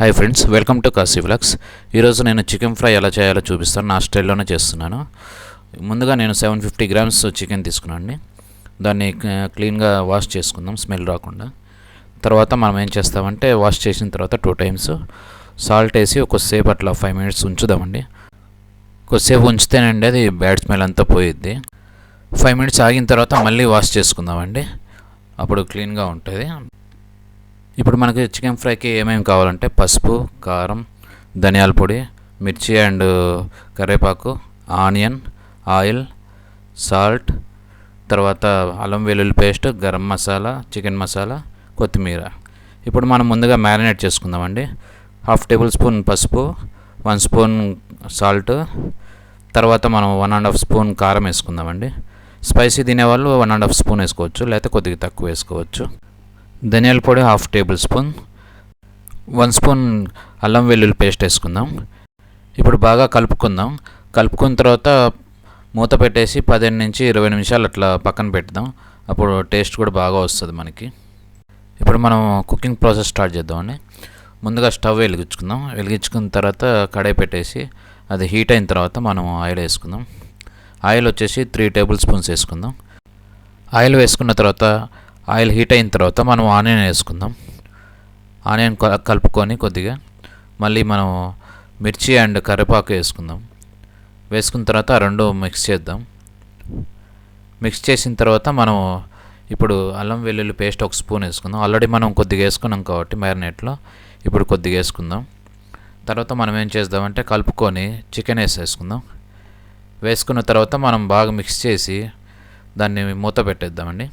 Hi friends welcome to Kashi vlogs ఈరోజు నేను chicken fry ఎలా చేయాలో చూపిస్తాను. నా స్టైల్లోనే చేస్తున్నాను. ముందుగా నేను సెవెన్ ఫిఫ్టీ గ్రామ్స్ చికెన్ తీసుకున్నాను దాన్ని క్లీన్గా వాష్ చేసుకుందాం స్మెల్ రాకుండా. తర్వాత మనం ఏం చేస్తామంటే వాష్ చేసిన తర్వాత టూ టైమ్స్ సాల్ట్ వేసి కొద్దిసేపు అట్లా ఫైవ్ మినిట్స్ ఉంచుదామండి. కొద్దిసేపు ఉంచితేనండి అది బ్యాడ్ స్మెల్ అంతా పోయిద్ది. ఫైవ్ మినిట్స్ ఆగిన తర్వాత మళ్ళీ వాష్ చేసుకుందామండి. అప్పుడు క్లీన్గా ఉంటుంది. ఇప్పుడు మనకి చికెన్ ఫ్రైకి ఏమేమి కావాలంటే పసుపు కారం ధనియాల పొడి మిర్చి అండ్ కరివేపాకు ఆనియన్ ఆయిల్ సాల్ట్ తర్వాత అల్లం వెల్లుల్లి పేస్ట్ గరం మసాలా చికెన్ మసాలా కొత్తిమీర. ఇప్పుడు మనం ముందుగా మ్యారినేట్ చేసుకుందామండి. హాఫ్ టేబుల్ స్పూన్ పసుపు వన్ స్పూన్ సాల్ట్ తర్వాత మనం వన్ అండ్ హాఫ్ స్పూన్ కారం వేసుకుందామండి. స్పైసీ తినేవాళ్ళు వన్ అండ్ హాఫ్ స్పూన్ వేసుకోవచ్చు లేకపోతే కొద్దిగా తక్కువ వేసుకోవచ్చు. ధనియాల పొడి half tablespoon one spoon అల్లం వెల్లుల్లి పేస్ట్ వేసుకుందాం. ఇప్పుడు బాగా కలుపుకుందాం. కలుపుకున్న తర్వాత మూత పెట్టేసి పదిహేను నుంచి ఇరవై నిమిషాలు అట్లా పక్కన పెడదాం. అప్పుడు టేస్ట్ కూడా బాగా వస్తుంది మనకి. ఇప్పుడు మనం కుకింగ్ ప్రాసెస్ స్టార్ట్ చేద్దామండి. ముందుగా స్టవ్ వెలిగించుకుందాం. వెలిగించుకున్న తర్వాత కడాయి పెట్టేసి అది హీట్ అయిన తర్వాత మనం ఆయిల్ వేసుకుందాం. ఆయిల్ వచ్చేసి త్రీ టేబుల్ స్పూన్స్ వేసుకుందాం. ఆయిల్ వేసుకున్న తర్వాత ఆయిల్ హీట్ అయిన తర్వాత మనం ఆనియన్ వేసుకుందాం. ఆనియన్ కలుపుకొని కొద్దిగా మళ్ళీ మనం మిర్చి అండ్ కరివేపాకు వేసుకుందాం. వేసుకున్న తర్వాత ఆ రెండు మిక్స్ చేద్దాం. మిక్స్ చేసిన తర్వాత మనం ఇప్పుడు అల్లం వెల్లుల్లి పేస్ట్ ఒక స్పూన్ వేసుకుందాం. ఆల్రెడీ మనం కొద్దిగా వేసుకున్నాం కాబట్టి మ్యారినేట్లో ఇప్పుడు కొద్దిగా వేసుకుందాం. తర్వాత మనం ఏం చేద్దామంటే కలుపుకొని చికెన్ వేసేసుకుందాం వేసుకున్న తర్వాత మనం బాగా మిక్స్ చేసి దాన్ని మూత పెట్టేద్దామండి.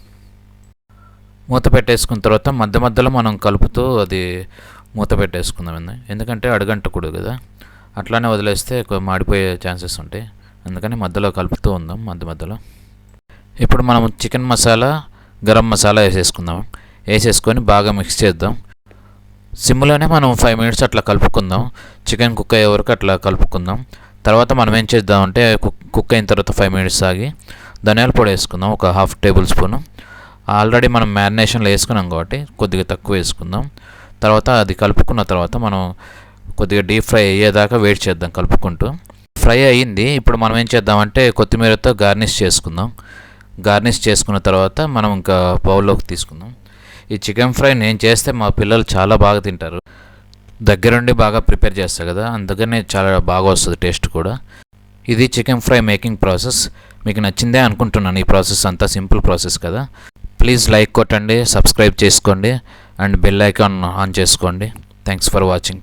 మూత పెట్టేసుకున్న తర్వాత మధ్య మధ్యలో మనం కలుపుతూ అది మూత పెట్టేసుకుందామండి ఎందుకంటే అడుగంటకూడదు కదా. అట్లానే వదిలేస్తే మాడిపోయే ఛాన్సెస్ ఉంటాయి. అందుకని మధ్యలో కలుపుతూ ఉందాం మధ్య మధ్యలో. ఇప్పుడు మనం చికెన్ మసాలా గరం మసాలా వేసేసుకుందాం. వేసేసుకొని బాగా మిక్స్ చేద్దాం. సిమ్లోనే మనం ఫైవ్ మినిట్స్ అట్లా కలుపుకుందాం. చికెన్ కుక్ అయ్యే వరకు అట్లా కలుపుకుందాం. తర్వాత మనం ఏం చేద్దామంటే కుక్ కుక్ అయిన తర్వాత ఫైవ్ మినిట్స్ ఆగి ధనియాల పొడి వేసుకుందాం. ఒక హాఫ్ టేబుల్ స్పూన్. ఆల్రెడీ మనం మ్యారినేషన్లో వేసుకున్నాం కాబట్టి కొద్దిగా తక్కువ వేసుకుందాం. తర్వాత అది కలుపుకున్న తర్వాత మనం కొద్దిగా డీప్ ఫ్రై అయ్యేదాకా వెయిట్ చేద్దాం కలుపుకుంటూ. ఫ్రై అయ్యింది. ఇప్పుడు మనం ఏం చేద్దామంటే కొత్తిమీరతో గార్నిష్ చేసుకుందాం. గార్నిష్ చేసుకున్న తర్వాత మనం ఇంకా బౌల్లోకి తీసుకుందాం. ఈ చికెన్ ఫ్రై నేను చేస్తే మా పిల్లలు చాలా బాగా తింటారు. దగ్గరుండి బాగా ప్రిపేర్ చేస్తారు కదా అందుకనే చాలా బాగా వస్తుంది టేస్ట్ కూడా. ఇది చికెన్ ఫ్రై మేకింగ్ ప్రాసెస్. మీకు నచ్చిందే అనుకుంటున్నాను ఈ ప్రాసెస్ అంతా సింపుల్ ప్రాసెస్ కదా. ప్లీజ్ లైక్ కొట్టండి సబ్స్క్రైబ్ చేసుకోండి అండ్ బెల్ ఐకాన్ ఆన్ చేసుకోండి. Thanks for watching